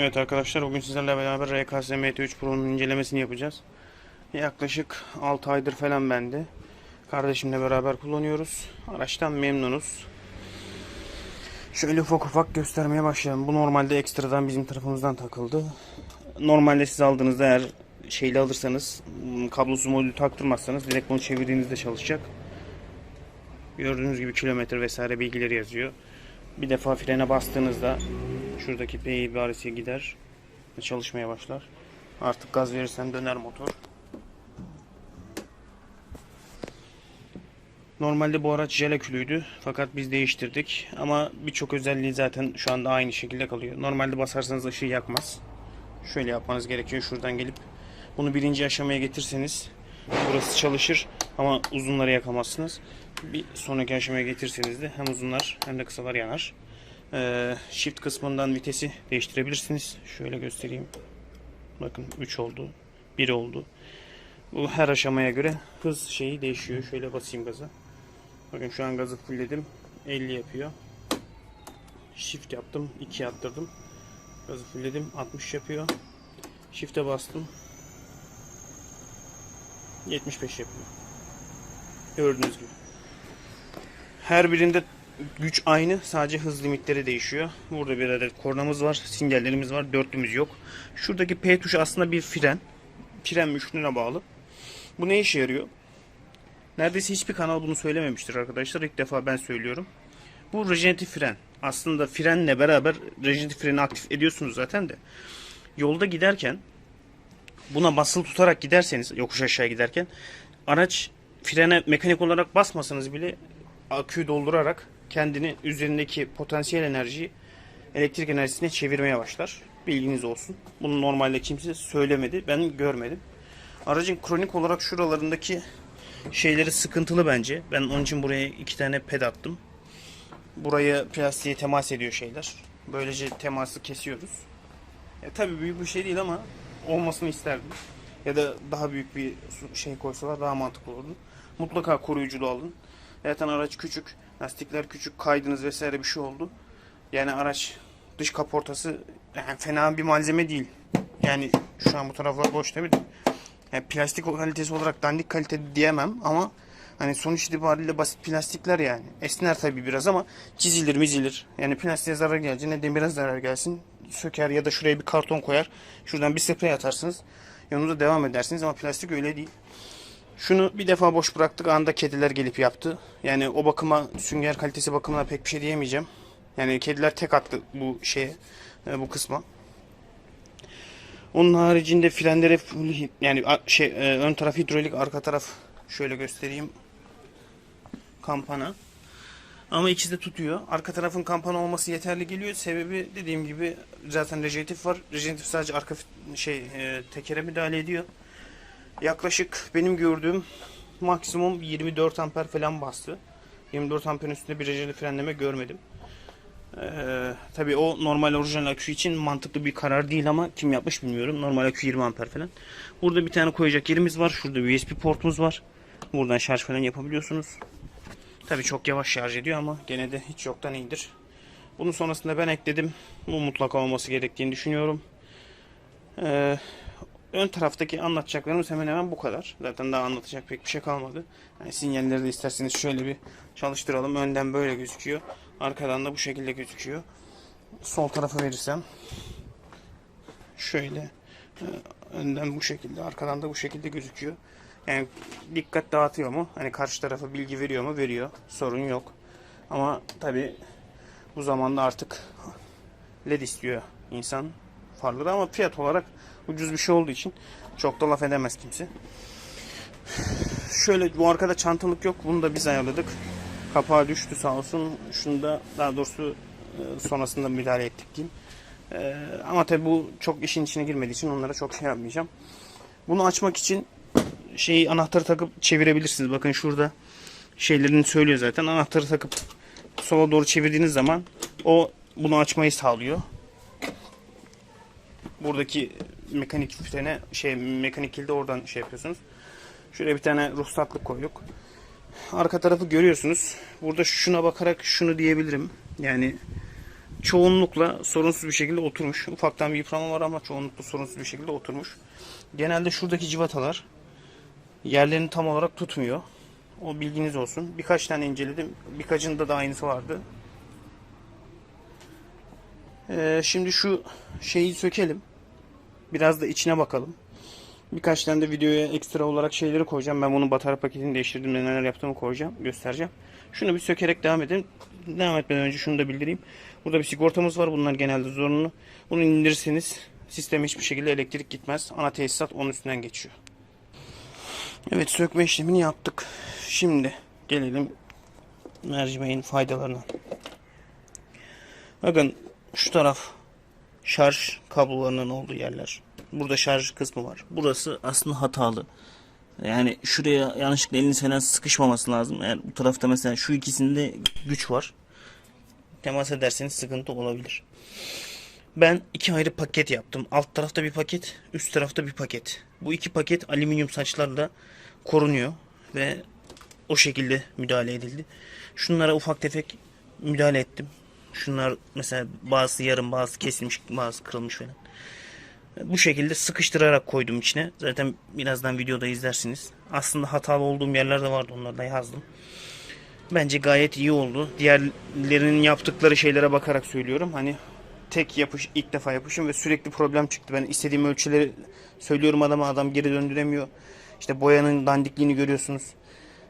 Evet arkadaşlar bugün sizlerle beraber RKS MT3 Pro'nun incelemesini yapacağız. Yaklaşık 6 aydır falan bende. Kardeşimle beraber kullanıyoruz. Araçtan memnunuz. Şöyle ufak ufak göstermeye başlayalım. Bu normalde ekstradan bizim tarafımızdan takıldı. Normalde siz aldığınızda eğer şeyle alırsanız kablosuz modül taktırmazsanız direkt bunu çevirdiğinizde çalışacak. Gördüğünüz gibi kilometre vesaire bilgileri yazıyor. Bir defa frene bastığınızda şuradaki P ibaresi gider çalışmaya başlar. Artık gaz verirsen döner motor. Normalde bu araç jel akülüydü fakat biz değiştirdik ama birçok özelliği zaten şu anda aynı şekilde kalıyor. Normalde basarsanız ışığı yakmaz. Şöyle yapmanız gerekiyor şuradan gelip bunu birinci aşamaya getirseniz burası çalışır ama uzunları yakamazsınız. Bir sonraki aşamaya getirseniz de hem uzunlar hem de kısalar yanar. Ee, shift kısmından vitesi değiştirebilirsiniz. Şöyle göstereyim. Bakın 3 oldu. 1 oldu. Bu her aşamaya göre hız şeyi değişiyor. Şöyle basayım gaza. Bakın şu an gazı fullledim. 50 yapıyor. Shift yaptım. 2 attırdım. Gazı fullledim. 60 yapıyor. Shift'e bastım. 75 yapıyor. Gördüğünüz gibi. Her birinde güç aynı. Sadece hız limitleri değişiyor. Burada bir adet kornamız var. Sinyallerimiz var. Dörtlümüz yok. Şuradaki P tuşu aslında bir fren. Fren müşrüne bağlı. Bu ne işe yarıyor? Neredeyse hiçbir kanal bunu söylememiştir arkadaşlar. İlk defa ben söylüyorum. Bu rejeneratif fren. Aslında frenle beraber rejeneratif freni aktif ediyorsunuz zaten de. Yolda giderken buna basılı tutarak giderseniz yokuş aşağı giderken araç frene mekanik olarak basmasanız bile aküyü doldurarak kendini üzerindeki potansiyel enerjiyi elektrik enerjisine çevirmeye başlar. Bilginiz olsun. Bunu normalde kimse söylemedi. Ben görmedim. Aracın kronik olarak şuralarındaki şeyleri sıkıntılı bence. Ben onun için buraya iki tane ped attım. Buraya plastiğe temas ediyor şeyler. Böylece teması kesiyoruz. Ya tabii büyük bir şey değil ama olmasını isterdim. Ya da daha büyük bir şey koysalar daha mantıklı olurdu. Mutlaka koruyuculu alın. Zaten araç küçük, lastikler küçük, kaydınız vesaire bir şey oldu. Yani araç dış kaportası yani fena bir malzeme değil. Yani şu an bu taraflar boş tabii de. Yani plastik kalitesi olarak dandik kalite diyemem ama hani sonuç itibariyle basit plastikler yani. Esner tabii biraz ama çizilir mizilir. Yani plastiğe zarar gelince ne demire zarar gelsin söker ya da şuraya bir karton koyar. Şuradan bir sprey atarsınız. Yolunuza devam edersiniz ama plastik öyle değil. Şunu bir defa boş bıraktık anda kediler gelip yaptı. Yani o bakıma sünger kalitesi bakımına pek bir şey diyemeyeceğim. Yani kediler tek attı bu şeye e, bu kısma. Onun haricinde frenlere yani şey e, ön taraf hidrolik arka taraf şöyle göstereyim. Kampana. Ama ikisi de tutuyor. Arka tarafın kampana olması yeterli geliyor. Sebebi dediğim gibi zaten rejeneratif var. Rejeneratif sadece arka şey e, tekere müdahale ediyor. Yaklaşık benim gördüğüm maksimum 24 amper falan bastı. 24 amperin üstünde bir frenleme görmedim. Ee, tabii o normal orijinal akü için mantıklı bir karar değil ama kim yapmış bilmiyorum. Normal akü 20 amper falan. Burada bir tane koyacak yerimiz var. Şurada USB portumuz var. Buradan şarj falan yapabiliyorsunuz. Tabii çok yavaş şarj ediyor ama gene de hiç yoktan iyidir. Bunun sonrasında ben ekledim. Bu mutlaka olması gerektiğini düşünüyorum. Ee, ön taraftaki anlatacaklarımız hemen hemen bu kadar. Zaten daha anlatacak pek bir şey kalmadı. Yani sinyalleri de isterseniz şöyle bir çalıştıralım. Önden böyle gözüküyor. Arkadan da bu şekilde gözüküyor. Sol tarafa verirsem şöyle e, önden bu şekilde, arkadan da bu şekilde gözüküyor. Yani dikkat dağıtıyor mu? Hani karşı tarafa bilgi veriyor mu? Veriyor. Sorun yok. Ama tabi bu zamanda artık led istiyor insan farları ama fiyat olarak ucuz bir şey olduğu için çok da laf edemez kimse. Şöyle bu arkada çantalık yok. Bunu da biz ayarladık. Kapağı düştü sağ olsun. Şunu da daha doğrusu e, sonrasında müdahale ettik diyeyim. E, ama tabi bu çok işin içine girmediği için onlara çok şey yapmayacağım. Bunu açmak için şeyi anahtarı takıp çevirebilirsiniz. Bakın şurada şeylerini söylüyor zaten. Anahtarı takıp sola doğru çevirdiğiniz zaman o bunu açmayı sağlıyor. Buradaki mekanik frene şey mekanik kilidi oradan şey yapıyorsunuz. Şuraya bir tane ruhsatlık koyduk. Arka tarafı görüyorsunuz. Burada şuna bakarak şunu diyebilirim. Yani çoğunlukla sorunsuz bir şekilde oturmuş. Ufaktan bir yıprama var ama çoğunlukla sorunsuz bir şekilde oturmuş. Genelde şuradaki civatalar yerlerini tam olarak tutmuyor. O bilginiz olsun. Birkaç tane inceledim. Birkaçında da aynısı vardı. Ee, şimdi şu şeyi sökelim. Biraz da içine bakalım. Birkaç tane de videoya ekstra olarak şeyleri koyacağım. Ben bunun batarya paketini değiştirdiğimde neler yaptığımı koyacağım. Göstereceğim. Şunu bir sökerek devam edelim. Devam etmeden önce şunu da bildireyim. Burada bir sigortamız var. Bunlar genelde zorunlu. Bunu indirirseniz sisteme hiçbir şekilde elektrik gitmez. Ana tesisat onun üstünden geçiyor. Evet sökme işlemini yaptık. Şimdi gelelim mercimeğin faydalarına. Bakın şu taraf şarj kablolarının olduğu yerler. Burada şarj kısmı var. Burası aslında hatalı. Yani şuraya yanlışlıkla eliniz falan sıkışmaması lazım. Eğer bu tarafta mesela şu ikisinde güç var. Temas ederseniz sıkıntı olabilir. Ben iki ayrı paket yaptım. Alt tarafta bir paket, üst tarafta bir paket. Bu iki paket alüminyum saçlarla korunuyor ve o şekilde müdahale edildi. Şunlara ufak tefek müdahale ettim. Şunlar mesela bazı yarım, bazı kesilmiş, bazı kırılmış falan. Bu şekilde sıkıştırarak koydum içine. Zaten birazdan videoda izlersiniz. Aslında hatalı olduğum yerler de vardı. Onları da yazdım. Bence gayet iyi oldu. Diğerlerinin yaptıkları şeylere bakarak söylüyorum. Hani tek yapış ilk defa yapışım ve sürekli problem çıktı. Ben istediğim ölçüleri söylüyorum adama adam geri döndüremiyor. İşte boyanın dandikliğini görüyorsunuz.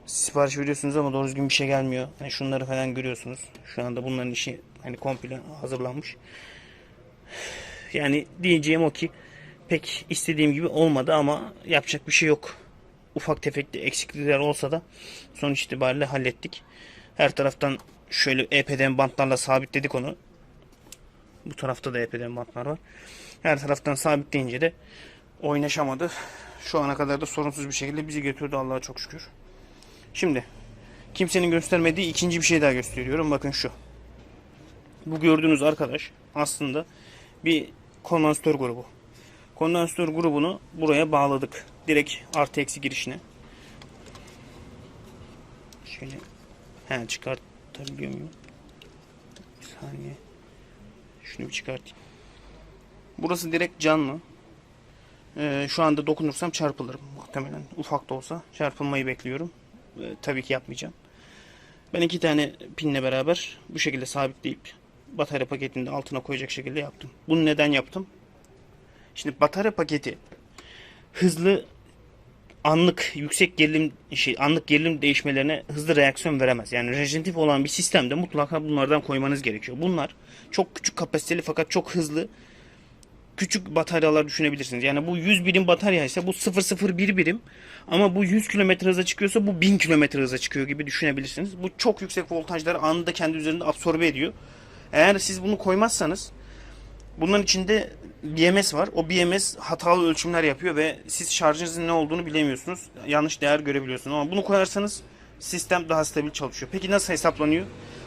Sipariş veriyorsunuz ama doğru düzgün bir şey gelmiyor. Hani şunları falan görüyorsunuz. Şu anda bunların işi hani komple hazırlanmış. Yani diyeceğim o ki pek istediğim gibi olmadı ama yapacak bir şey yok. Ufak tefek de eksiklikler olsa da sonuç itibariyle hallettik. Her taraftan şöyle EPDM bantlarla sabitledik onu. Bu tarafta da EPDM bantlar var. Her taraftan sabitleyince de oynaşamadı. Şu ana kadar da sorunsuz bir şekilde bizi götürdü Allah'a çok şükür. Şimdi kimsenin göstermediği ikinci bir şey daha gösteriyorum. Bakın şu. Bu gördüğünüz arkadaş aslında bir kondansatör grubu. Kondansatör grubunu buraya bağladık. Direkt artı eksi girişine. Şöyle he, çıkartabiliyor muyum? Bir saniye. Şunu bir çıkartayım. Burası direkt canlı. Ee, şu anda dokunursam çarpılırım muhtemelen. Ufak da olsa çarpılmayı bekliyorum. Ee, tabii ki yapmayacağım. Ben iki tane pinle beraber bu şekilde sabitleyip batarya paketini de altına koyacak şekilde yaptım. Bunu neden yaptım? Şimdi batarya paketi hızlı anlık yüksek gerilim şey anlık gerilim değişmelerine hızlı reaksiyon veremez. Yani rejeneratif olan bir sistemde mutlaka bunlardan koymanız gerekiyor. Bunlar çok küçük kapasiteli fakat çok hızlı küçük bataryalar düşünebilirsiniz. Yani bu 100 birim batarya ise bu 001 birim ama bu 100 km hıza çıkıyorsa bu 1000 km hıza çıkıyor gibi düşünebilirsiniz. Bu çok yüksek voltajları anında kendi üzerinde absorbe ediyor. Eğer siz bunu koymazsanız bunların içinde BMS var. O BMS hatalı ölçümler yapıyor ve siz şarjınızın ne olduğunu bilemiyorsunuz. Yanlış değer görebiliyorsunuz. Ama bunu koyarsanız sistem daha stabil çalışıyor. Peki nasıl hesaplanıyor?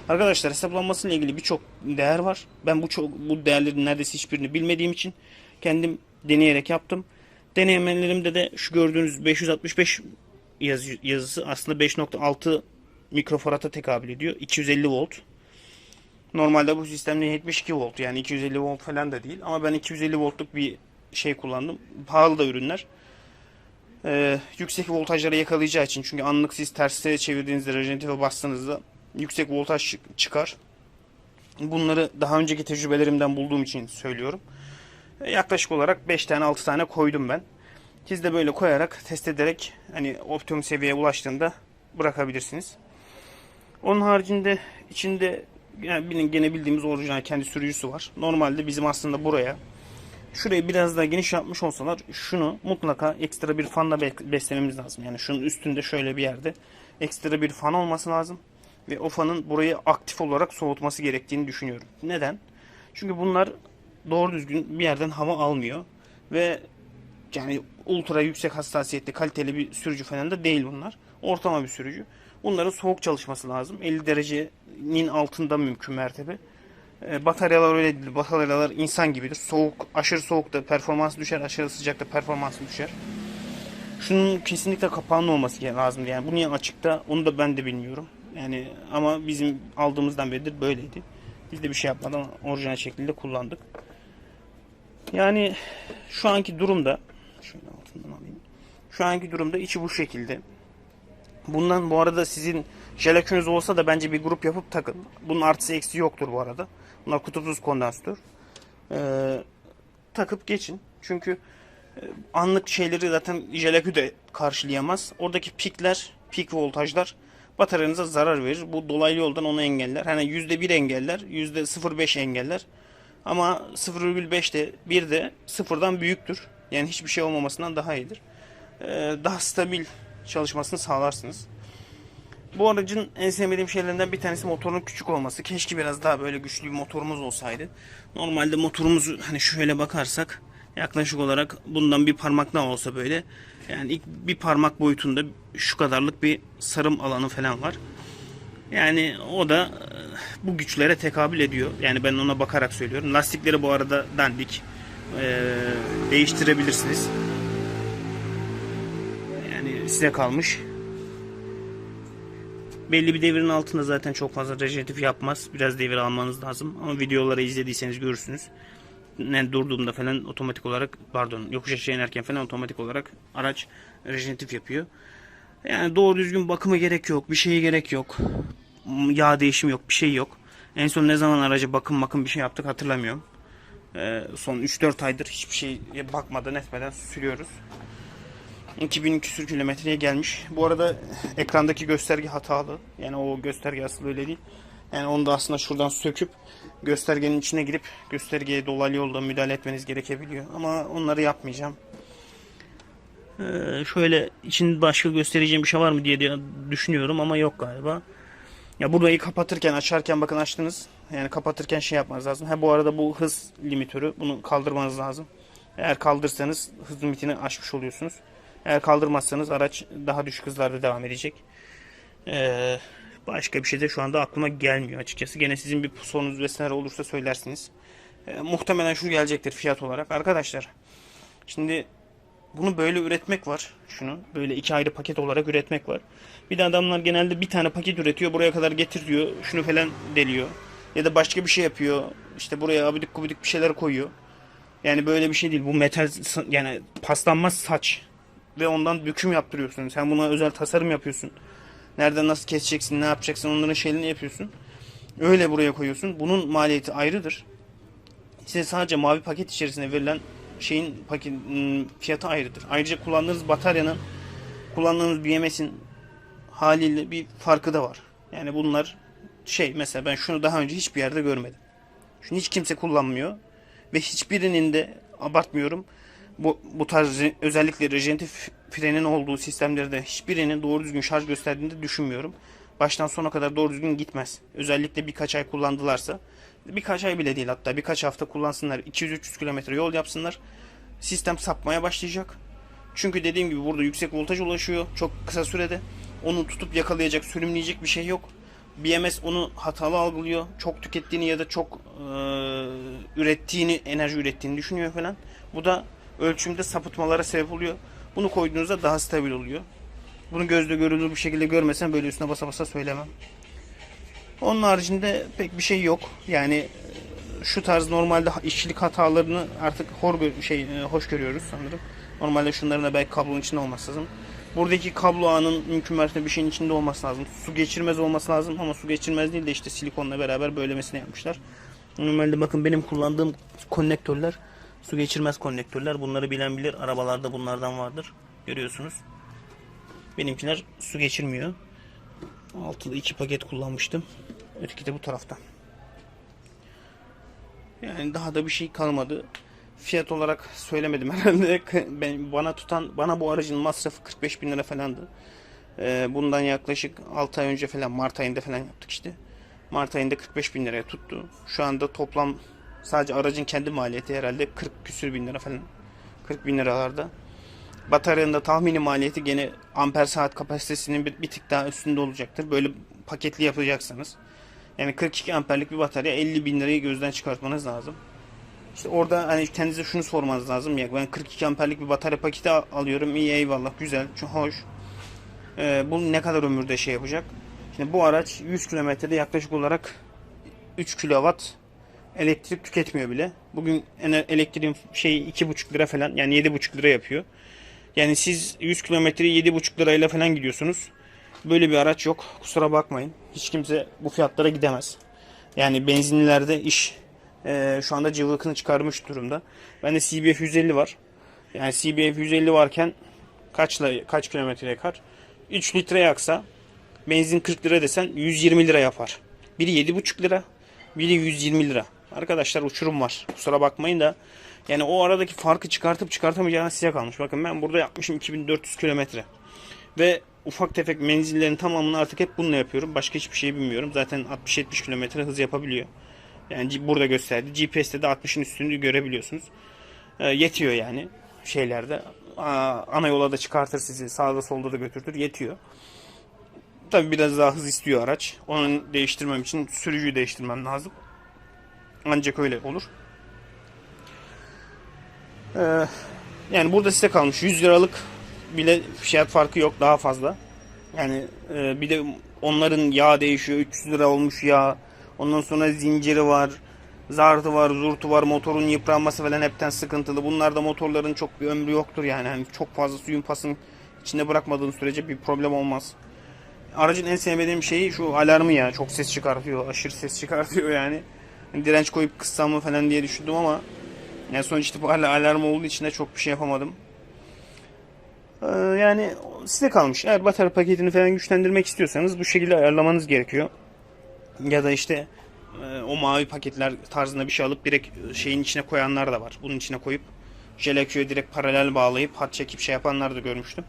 Arkadaşlar hesaplanmasıyla ilgili birçok değer var. Ben bu çok bu değerlerin neredeyse hiçbirini bilmediğim için kendim deneyerek yaptım. Denemelerimde de şu gördüğünüz 565 yazı, yazısı aslında 5.6 mikrofarata tekabül ediyor. 250 volt. Normalde bu sistemde 72 volt yani 250 volt falan da değil. Ama ben 250 voltluk bir şey kullandım. Pahalı da ürünler. Ee, yüksek voltajlara yakalayacağı için çünkü anlık siz terse çevirdiğinizde rejeneratif'e bastığınızda yüksek voltaj çıkar. Bunları daha önceki tecrübelerimden bulduğum için söylüyorum. Ee, yaklaşık olarak 5 tane 6 tane koydum ben. Siz de böyle koyarak test ederek hani optimum seviyeye ulaştığında bırakabilirsiniz. Onun haricinde içinde yani gene bildiğimiz orijinal kendi sürücüsü var. Normalde bizim aslında buraya şurayı biraz daha geniş yapmış olsalar şunu mutlaka ekstra bir fanla beslememiz lazım. Yani şunun üstünde şöyle bir yerde ekstra bir fan olması lazım. Ve o fanın burayı aktif olarak soğutması gerektiğini düşünüyorum. Neden? Çünkü bunlar doğru düzgün bir yerden hava almıyor. Ve yani ultra yüksek hassasiyetli kaliteli bir sürücü falan da değil bunlar. Ortama bir sürücü. Bunların soğuk çalışması lazım. 50 derecenin altında mümkün mertebe. E, bataryalar öyle değil. Bataryalar insan gibidir. Soğuk, aşırı soğukta performans düşer, aşırı sıcakta performans düşer. Şunun kesinlikle kapağının olması lazım. Yani bu niye açıkta onu da ben de bilmiyorum. Yani ama bizim aldığımızdan beridir böyleydi. Biz de bir şey yapmadan orijinal şekilde kullandık. Yani şu anki durumda şöyle altından alayım. Şu anki durumda içi bu şekilde. Bundan bu arada sizin jelakünüz olsa da bence bir grup yapıp takın. Bunun artısı eksi yoktur bu arada. Bunlar kutupsuz kondansatör. Ee, takıp geçin. Çünkü e, anlık şeyleri zaten jelakü de karşılayamaz. Oradaki pikler, pik voltajlar bataryanıza zarar verir. Bu dolaylı yoldan onu engeller. Hani %1 engeller, %0.5 engeller. Ama 0,5 de 1 de sıfırdan büyüktür. Yani hiçbir şey olmamasından daha iyidir. Ee, daha stabil çalışmasını sağlarsınız. Bu aracın en sevmediğim şeylerinden bir tanesi motorun küçük olması. Keşke biraz daha böyle güçlü bir motorumuz olsaydı. Normalde motorumuzu hani şöyle bakarsak yaklaşık olarak bundan bir parmak daha olsa böyle. Yani ilk bir parmak boyutunda şu kadarlık bir sarım alanı falan var. Yani o da e, bu güçlere tekabül ediyor. Yani ben ona bakarak söylüyorum. Lastikleri bu arada dandik. Ee, değiştirebilirsiniz. Size kalmış. Belli bir devirin altında zaten çok fazla rejeneratif yapmaz. Biraz devir almanız lazım. Ama videoları izlediyseniz görürsünüz. Yani durduğumda falan otomatik olarak pardon yokuş aşağı inerken falan otomatik olarak araç rejeneratif yapıyor. Yani doğru düzgün bakıma gerek yok. Bir şeye gerek yok. Yağ değişimi yok. Bir şey yok. En son ne zaman araca bakım bakım bir şey yaptık hatırlamıyorum. Ee, son 3-4 aydır hiçbir şeye bakmadan etmeden sürüyoruz. 2000 küsür kilometreye gelmiş. Bu arada ekrandaki gösterge hatalı. Yani o gösterge aslında öyle değil. Yani onu da aslında şuradan söküp göstergenin içine girip göstergeye dolaylı yolda müdahale etmeniz gerekebiliyor. Ama onları yapmayacağım. Ee, şöyle için başka göstereceğim bir şey var mı diye diye düşünüyorum ama yok galiba. Ya burayı kapatırken açarken bakın açtınız. Yani kapatırken şey yapmanız lazım. Ha bu arada bu hız limitörü bunu kaldırmanız lazım. Eğer kaldırsanız hız limitini aşmış oluyorsunuz. Eğer kaldırmazsanız araç daha düşük hızlarda devam edecek. Ee, başka bir şey de şu anda aklıma gelmiyor açıkçası. Gene sizin bir sorunuz vesaire olursa söylersiniz. Ee, muhtemelen şu gelecektir fiyat olarak. Arkadaşlar şimdi bunu böyle üretmek var. Şunu böyle iki ayrı paket olarak üretmek var. Bir de adamlar genelde bir tane paket üretiyor. Buraya kadar getiriyor. Şunu falan deliyor. Ya da başka bir şey yapıyor. İşte buraya abidik gubidik bir şeyler koyuyor. Yani böyle bir şey değil. Bu metal yani paslanmaz saç ve ondan büküm yaptırıyorsun. Sen buna özel tasarım yapıyorsun. Nereden nasıl keseceksin, ne yapacaksın onların şeylerini yapıyorsun. Öyle buraya koyuyorsun. Bunun maliyeti ayrıdır. Size sadece mavi paket içerisinde verilen şeyin paket ım, fiyatı ayrıdır. Ayrıca kullandığınız bataryanın kullandığınız BMS'in haliyle bir farkı da var. Yani bunlar şey mesela ben şunu daha önce hiçbir yerde görmedim. Şunu hiç kimse kullanmıyor ve hiçbirinin de abartmıyorum bu, bu tarz özellikle rejeneratif frenin olduğu sistemlerde hiçbirinin doğru düzgün şarj gösterdiğini de düşünmüyorum. Baştan sona kadar doğru düzgün gitmez. Özellikle birkaç ay kullandılarsa birkaç ay bile değil hatta birkaç hafta kullansınlar 200-300 kilometre yol yapsınlar sistem sapmaya başlayacak. Çünkü dediğim gibi burada yüksek voltaj ulaşıyor çok kısa sürede. Onu tutup yakalayacak, sürümleyecek bir şey yok. BMS onu hatalı algılıyor. Çok tükettiğini ya da çok e, ürettiğini, enerji ürettiğini düşünüyor falan. Bu da ölçümde sapıtmalara sebep oluyor. Bunu koyduğunuzda daha stabil oluyor. Bunu gözle görülür bir şekilde görmesen böyle üstüne basa basa söylemem. Onun haricinde pek bir şey yok. Yani e, şu tarz normalde işçilik hatalarını artık hor bir şey e, hoş görüyoruz sanırım. Normalde şunların da belki kablonun içinde olması lazım. Buradaki kablo ağının mümkün mertebe bir şeyin içinde olması lazım. Su geçirmez olması lazım ama su geçirmez değil de işte silikonla beraber böylemesine yapmışlar. Normalde bakın benim kullandığım konnektörler su geçirmez konnektörler. Bunları bilen bilir. Arabalarda bunlardan vardır. Görüyorsunuz. Benimkiler su geçirmiyor. Altılı iki paket kullanmıştım. Öteki de bu tarafta. Yani daha da bir şey kalmadı. Fiyat olarak söylemedim herhalde. Ben, bana tutan, bana bu aracın masrafı 45 bin lira falandı. Ee, bundan yaklaşık 6 ay önce falan Mart ayında falan yaptık işte. Mart ayında 45 bin liraya tuttu. Şu anda toplam sadece aracın kendi maliyeti herhalde 40 küsür bin lira falan. 40 bin liralarda. Bataryanın da tahmini maliyeti gene amper saat kapasitesinin bir, bir tık daha üstünde olacaktır. Böyle paketli yapacaksanız. Yani 42 amperlik bir batarya 50 bin lirayı gözden çıkartmanız lazım. İşte orada hani kendinize şunu sormanız lazım ya ben 42 amperlik bir batarya paketi al- alıyorum iyi eyvallah güzel çok hoş. Ee, bu ne kadar ömürde şey yapacak? Şimdi bu araç 100 kilometrede yaklaşık olarak 3 kW elektrik tüketmiyor bile. Bugün elektriğin şeyi 2,5 lira falan yani 7,5 lira yapıyor. Yani siz 100 kilometreyi 7,5 lirayla falan gidiyorsunuz. Böyle bir araç yok. Kusura bakmayın. Hiç kimse bu fiyatlara gidemez. Yani benzinlilerde iş e, şu anda cıvıkını çıkarmış durumda. Bende CBF 150 var. Yani CBF 150 varken kaçla kaç kilometre yakar? 3 litre yaksa benzin 40 lira desen 120 lira yapar. Biri 7,5 lira, biri 120 lira. Arkadaşlar uçurum var. Kusura bakmayın da yani o aradaki farkı çıkartıp çıkartamayacağınız size kalmış. Bakın ben burada yapmışım 2400 kilometre. Ve ufak tefek menzillerin tamamını artık hep bununla yapıyorum. Başka hiçbir şey bilmiyorum. Zaten 60-70 kilometre hız yapabiliyor. Yani burada gösterdi. GPS'te de 60'ın üstünü görebiliyorsunuz. E, yetiyor yani şeylerde. Ana yola da çıkartır sizi. Sağda solda da götürtür. Yetiyor. Tabi biraz daha hız istiyor araç. Onu değiştirmem için sürücüyü değiştirmem lazım. Ancak öyle olur. Ee, yani burada size kalmış 100 liralık bile fiyat farkı yok daha fazla. Yani e, bir de onların yağ değişiyor 300 lira olmuş yağ. Ondan sonra zinciri var. Zartı var, zurtu var, motorun yıpranması falan hepten sıkıntılı. Bunlarda motorların çok bir ömrü yoktur yani. yani çok fazla suyun pasın içinde bırakmadığın sürece bir problem olmaz. Aracın en sevmediğim şeyi şu alarmı ya. Çok ses çıkartıyor. Aşırı ses çıkartıyor yani. Direnç koyup kıssam mı falan diye düşündüm ama yani sonuçta bu hala alarm olduğu için de çok bir şey yapamadım. Ee, yani size kalmış. Eğer batarya paketini falan güçlendirmek istiyorsanız bu şekilde ayarlamanız gerekiyor. Ya da işte e, o mavi paketler tarzında bir şey alıp direkt şeyin içine koyanlar da var. Bunun içine koyup jeleküye direkt paralel bağlayıp hat çekip şey yapanlar da görmüştüm.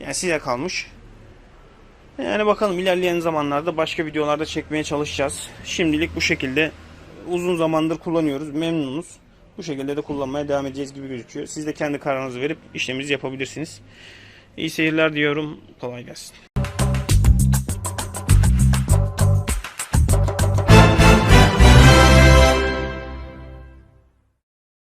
Yani size kalmış. Yani bakalım ilerleyen zamanlarda başka videolarda çekmeye çalışacağız. Şimdilik bu şekilde uzun zamandır kullanıyoruz. Memnunuz. Bu şekilde de kullanmaya devam edeceğiz gibi gözüküyor. Siz de kendi kararınızı verip işleminizi yapabilirsiniz. İyi seyirler diyorum. Kolay gelsin.